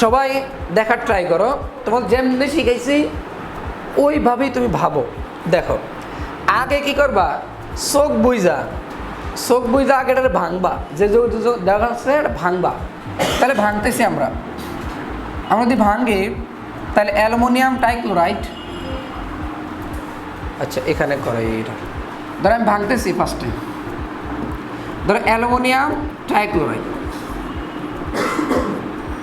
সবাই দেখার ট্রাই করো। তোমার যেমনি শিখাইছি ওইভাবেই তুমি ভাবো। দেখো আগে কি করবা? চোখ বুঝা চোখ বুঝা আগে এটা ভাঙবা। যে দেখা যাচ্ছে এটা ভাঙবা। তাহলে ভাঙতেছি আমরা। আমরা যদি ভাঙি তাহলে অ্যালুমিনিয়াম টাইক্লোরাইড আচ্ছা এখানে করো এইটা ধরো আমি ভাঙতেছি ফার্স্টে ধরো অ্যালুমিনিয়াম টাইক্লোরাইড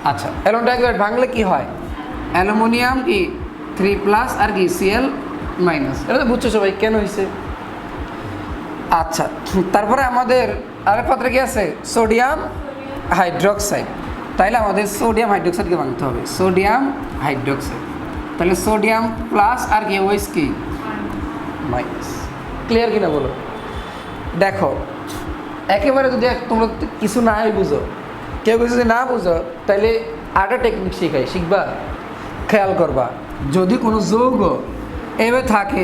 আচ্ছা অ্যালুমিনিয়াম টাইক্লোরাইড ভাঙলে কি হয়? অ্যালুমিনিয়াম কি থ্রি প্লাস আর কি সিএল মাইনাস? এটা তো বুঝছ সবাই কেন হয়েছে আচ্ছা তারপরে আমাদের আরেক পাত্রে কি আছে? Sodium hydroxide. তাইলে আমাদের সোডিয়াম হাইড্রোক্সাইডকে ভাঙতে হবে। Sodium hydroxide. তাহলে সোডিয়াম প্লাস আর কি ওয়েস কি? মাইনাস। ক্লিয়ার কিনা বলো? দেখো, একেবারে যদি তোমরা কিছু নাই বুঝো কেউ কিছু যদি না বুঝো তাহলে আরেকটা টেকনিক শিখাই, শিখবা, খেয়াল করবা। যদি কোনো যৌগ এভাবে থাকে,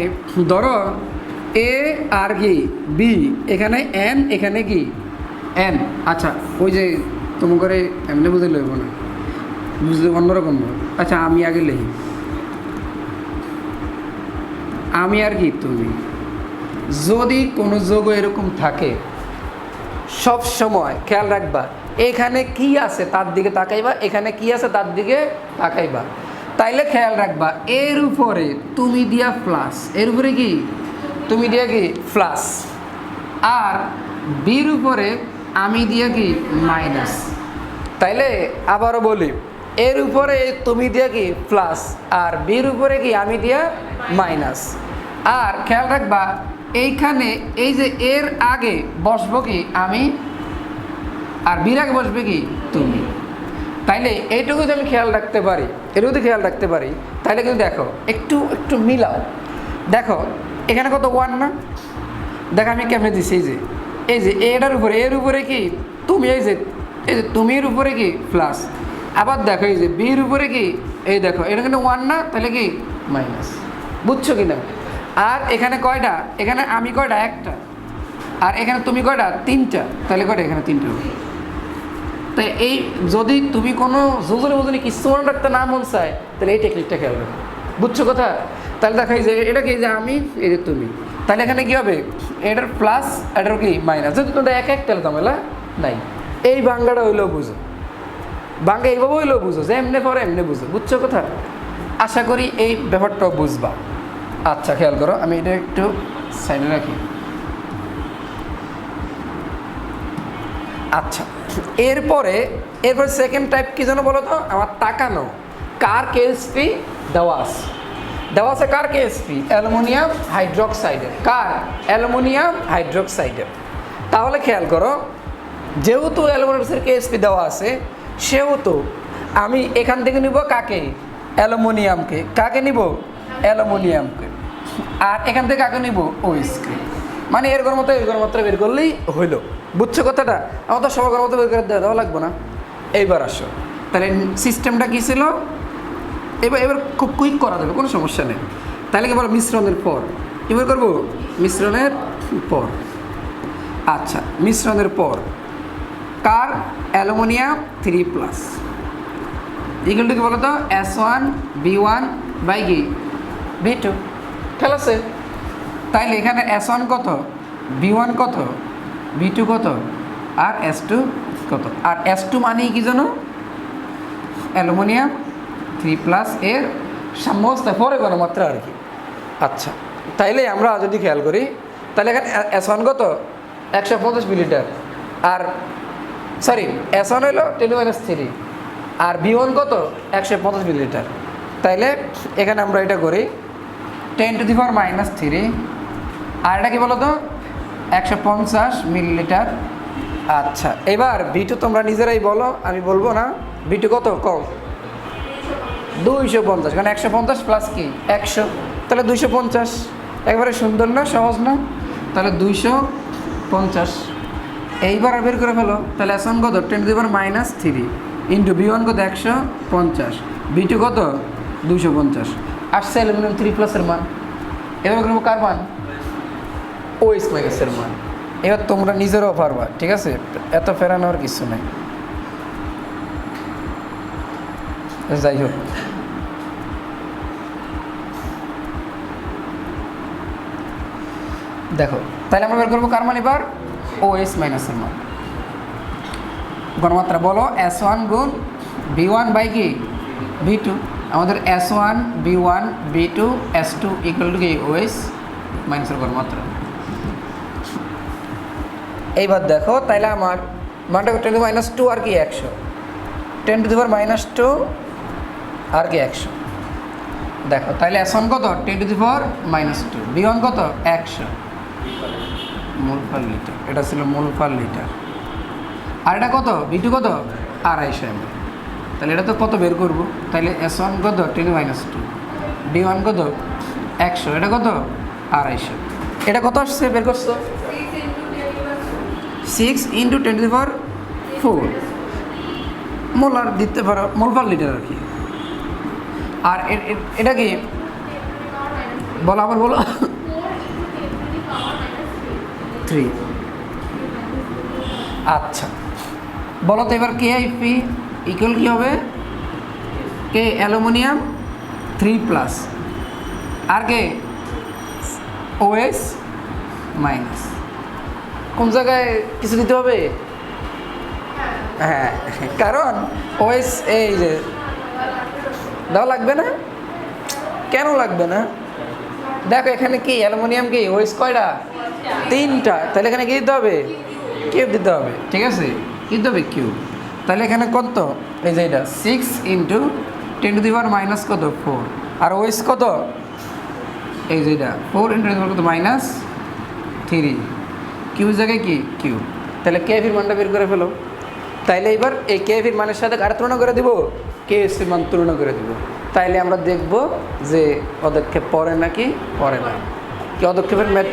ধরো এ আর কি বি এখানে এন এখানে কি এন আচ্ছা ওই যে তুমি করে এমনি বুঝে লইব না, বুঝলে অন্যরকম। আচ্ছা আমি আগে লিখি। আমি আর কি তুমি? যদি কোনো যোগ এরকম থাকে সব সময় খেয়াল রাখবা এখানে কি আছে তার দিকে তাকাইবা, এখানে কি আছে তার দিকে তাকাইবা। তাইলে খেয়াল রাখবা, এর উপরে তুমি দিয়া প্লাস এর উপরে কি? তুমি দিয়া কি? প্লাস আর বির উপরে আমি দিয়া কি? মাইনাস তাইলে আবারও বলি, এর উপরে তুমি দিয়া কি? প্লাস আর বির উপরে কি? আমি দিয়া মাইনাস আর খেয়াল রাখবা, এইখানে এই যে এর আগে বসবো কি? আমি আর বির আগে বসবে কি? তুমি। তাইলে এইটুকু যদি আমি খেয়াল রাখতে পারি, এটুকু যদি খেয়াল রাখতে পারি তাহলে কিন্তু দেখো, একটু একটু মিলাও। দেখো, এখানে কত ওয়ান না? দেখো আমি কেমনে দিছি, এই যে এই যে, এটার উপরে, এর উপরে কি? তুমি, এই যে এই যে, তুমির উপরে কি? প্লাস আবার দেখো, এই যে, বির উপরে কি? এই দেখো, এটা কিন্তু ওয়ান না তাহলে কি? মাইনাস বুঝছ কি না আর এখানে কয়টা? এখানে আমি কয়টা? একটা। আর এখানে তুমি কয়টা? তিনটা। তাহলে কয়টা এখানে? তিনটা। তাই এই যদি তুমি কোনো যোজনে বোজনে কিছু মনে রাখতে না মন চায়, তাহলে এই টেকনিকটা খেয়াল রাখো। বুঝছ কথা? তাহলে দেখা যে, এটা কি যে আমি, এই যে তুমি। তাহলে এখানে কি হবে? এটার প্লাস এটার কি মাইনাস যদি তোমরা এক এক তাহলে তাহলে নাই। এই বাঙ্গাটা হইলেও বুঝো। বাঙ্গা এইভাবে হইলেও বুঝো, যে এমনি পরে এমনি বুঝো। বুঝছ কথা? আশা করি এই ব্যাপারটাও বুঝবা। আচ্ছা খেয়াল করো, আমি এটা একটু সাইডে রাখি। আচ্ছা। এরপরে এরপরে সেকেন্ড টাইপ কি যেন বলো তো আমার তাকানো। কার কেএসপি দেওয়াস। দেওয়াসে কার কেএসপি অ্যালুমিনিয়াম হাইড্রোক্সাইডের কার? অ্যালুমিনিয়াম হাইড্রোক্সাইডের তাহলে খেয়াল করো, যেহেতু অ্যালুমিনিয়ামের কেএসপি দেওয়া আছে, সেহেতু আমি এখান থেকে নিব কাকে? অ্যালুমিনিয়ামকে। কাকে নিব? অ্যালুমিনিয়ামকে। আর এখান থেকে কাকে নিব? ওইসকে মানে এর ঘর মতো এর ঘর মাত্রা বের করলেই হইল। বুঝছ কথাটা? আমার তো সবার ঘর মতো বের করে দেওয়া লাগবে না। এইবার আসো। তাহলে সিস্টেমটা কী ছিল? এবার এবার খুব কুইক করা যাবে, কোনো সমস্যা নেই। তাহলে কি বলো, মিশ্রণের পর। এবার করব? মিশ্রণের পর। আচ্ছা মিশ্রণের পর। কার? Aluminium three plus. ইকুয়াল কি বলো তো S one B one by কি? বি টু খেলা আছে তাইলে এখানে এস ওয়ান কত? বি ওয়ান কত? বি টু কত? আর এস টু কত? আর এস টু মানেই কি জানো? অ্যালুমিনিয়াম থ্রি প্লাস এর সমস্ত পরে গণমাত্রা আর কি। আচ্ছা তাইলে আমরা যদি খেয়াল করি তাহলে এখানে এস ওয়ান কত? একশো পঞ্চাশ মিলিটার আর সরি এস ওয়ান হলো টেন মাইনাস থ্রি আর বি ওয়ান কত? একশো পঞ্চাশ মিলিলিটার। তাইলে এখানে আমরা এটা করি ten to the power minus three আর এটা কি বলো তো একশো পঞ্চাশ মিলিলিটার। আচ্ছা এবার বিটু তোমরা নিজেরাই বলো, আমি বলব না। বিটু কত? কম দুইশো পঞ্চাশ কারণ একশো পঞ্চাশ প্লাস কি? একশো। তাহলে দুইশো পঞ্চাশ। একবারে সুন্দর না? সহজ না? তাহলে দুইশো পঞ্চাশ। এইবার বের করে ফেলো। তাহলে এস ওয়ান কত? টেন দিবার minus three into B one কত? একশো পঞ্চাশ। বি টু কত? দুইশো পঞ্চাশ। আসছে অ্যালুমিনিয়াম থ্রি প্লাসের মান। এবার করব কার মান? ও স্কোয়ারের মান এবার তোমরা নিজেরও পারবা, ঠিক আছে? এত ফেরানোর কিছু নাই। যাই হোক। দেখো, তাহলে আমরা বের করব কার মান এবার? ও এস মাইনাসের মান। গণমাত্রা বলো, এস ওয়ান গুণ বি ওয়ান বাই কি? B two. আমাদের S one, B one, B two, S two equal to কি? এস মাইনাসের গণমাত্রা। এইবার দেখো, তাইলে আমার মানটা টেন টু মাইনাস টু আর কি একশো। টেন টু দিবার মাইনাস টু আর কি একশো। দেখো তাহলে এস ওয়ান কত? Ten to the minus two B one কত? একশো। মূল পার লিটার। এটা ছিল মূল পার লিটার। আর এটা কত? বি টু কত? আড়াইশো এম তাহলে এটা তো কত বের করব? তাহলে এস ওয়ান কত ten minus two B one কত? একশো। এটা কত? আড়াইশো। এটা কত আসছে? বের করছ? Six into ten to power four molar দিতে পারো মোল পার লিটার আর কি। আর এটা কি? বলো আবার বলো। থ্রি আচ্ছা। বলো তো এবার কে আই পি ইকুয়াল কী হবে? কে অ্যালুমিনিয়াম থ্রি প্লাস আর কে ওএস মাইনাস কোন জায়গায় কিছু দিতে হবে? হ্যাঁ কারণ ওয়েস, এই যে দেওয়া লাগবে না? কেন লাগবে না? দেখো, এখানে কি, অ্যালুমিনিয়াম কি? ওয়েস কয়টা? তিনটা। তাহলে এখানে কি দিতে হবে? কিউব দিতে হবে, ঠিক আছে? কি দিতে হবে? কিউব। তাহলে এখানে কত? এই যে এটা six into ten to the power minus কত? ফোর আর ওয়েস কত? এই যে এটা ফোর ইন্টু কত? মাইনাস থ্রি কিউ জায়গায় কি? কিউ তাহলে কে ফির মানটা বের করে ফেলো। তাইলে এবার এই কে ফির মানের সাথে কার তুলনা করে দিব। কে এস মান তুলনা করে দিব। তাইলে আমরা দেখব যে পদক্ষেপ পড়ে নাকি পরে না। কি পদক্ষেপের ম্যাথ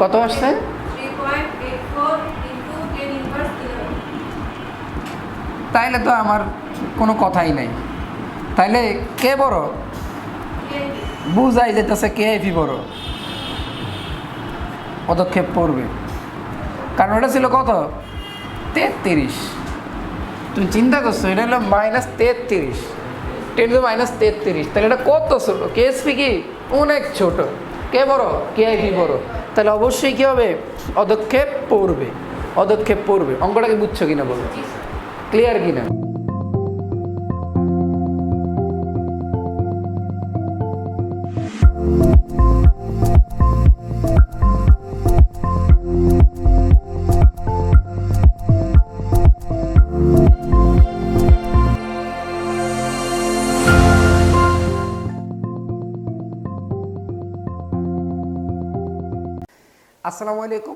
কত আসছে? তাইলে তো আমার কোনো কথাই নাই। তাইলে কে বড়? বুঝাই যেতেছে কে এফি বড়। পদক্ষেপ পড়বে। কারণ ওটা ছিল কত? তেত্রিশ। তুমি চিন্তা করছ, এটা হলো মাইনাস তেত্রিশ। টেন টু মাইনাস তেত্রিশ। তাহলে এটা কত ছোট? কেএসপি কি? অনেক ছোট। কে বড়? কে আইপি বড়। তাহলে অবশ্যই কী হবে? পদক্ষেপ পড়বে। পদক্ষেপ পড়বে। অঙ্কটাকে বুঝছ কিনা বলো? ক্লিয়ার কিনা? আসসালামু আলাইকুম।